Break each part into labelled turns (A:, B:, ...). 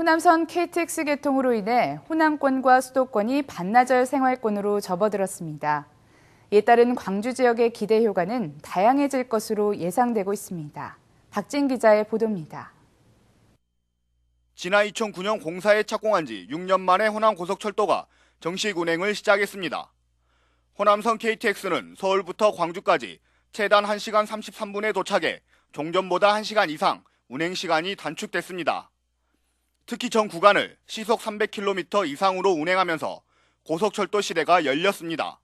A: 호남선 KTX 개통으로 인해 호남권과 수도권이 반나절 생활권으로 접어들었습니다. 이에 따른 광주 지역의 기대 효과는 다양해질 것으로 예상되고 있습니다. 박진 기자의 보도입니다.
B: 지난 2009년 공사에 착공한 지 6년 만에 호남 고속철도가 정식 운행을 시작했습니다. 호남선 KTX는 서울부터 광주까지 최단 1시간 33분에 도착해 종전보다 1시간 이상 운행 시간이 단축됐습니다. 특히 전 구간을 시속 300km 이상으로 운행하면서 고속철도 시대가 열렸습니다.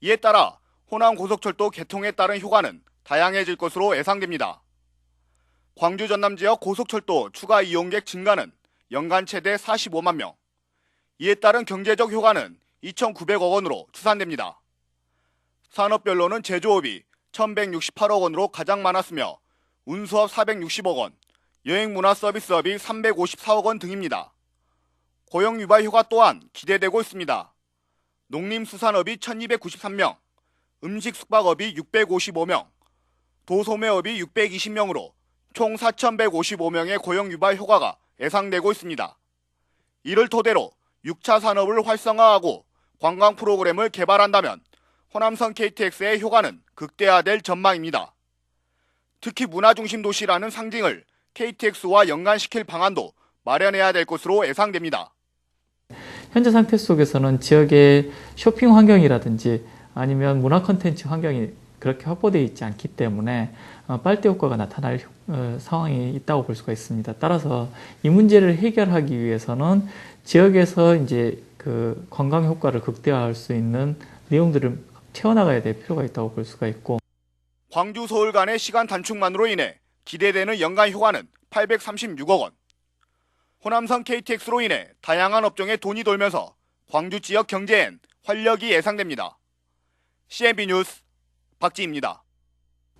B: 이에 따라 호남 고속철도 개통에 따른 효과는 다양해질 것으로 예상됩니다. 광주 전남 지역 고속철도 추가 이용객 증가는 연간 최대 45만 명. 이에 따른 경제적 효과는 2,900억 원으로 추산됩니다. 산업별로는 제조업이 1,168억 원으로 가장 많았으며 운수업 460억 원, 여행문화 서비스업이 354억 원 등입니다. 고용 유발 효과 또한 기대되고 있습니다. 농림수산업이 1,293명, 음식 숙박업이 655명, 도소매업이 620명으로 총 4,155명의 고용 유발 효과가 예상되고 있습니다. 이를 토대로 6차 산업을 활성화하고 관광 프로그램을 개발한다면 호남선 KTX의 효과는 극대화될 전망입니다. 특히 문화중심 도시라는 상징을 KTX와 연관시킬 방안도 마련해야 될 것으로 예상됩니다.
C: 현재 상태 속에서는 지역의 쇼핑 환경이라든지 아니면 문화 컨텐츠 환경이 그렇게 확보되어 있지 않기 때문에 어, 빨대 효과가 나타날 효- 어, 상황이 있다고 볼 수가 있습니다. 따라서 이 문제를 해결하기 위해서는 지역에서 이제 그 관광 효과를 극대화할 수 있는 내용들을 채워나가야 될 필요가 있다고 볼 수가 있고
B: 광주 서울 간의 시간 단축만으로 인해 기대되는 연간 효과는 836억 원. 호남선 KTX로 인해 다양한 업종에 돈이 돌면서 광주 지역 경제엔 활력이 예상됩니다. CNB 뉴스 박지입니다.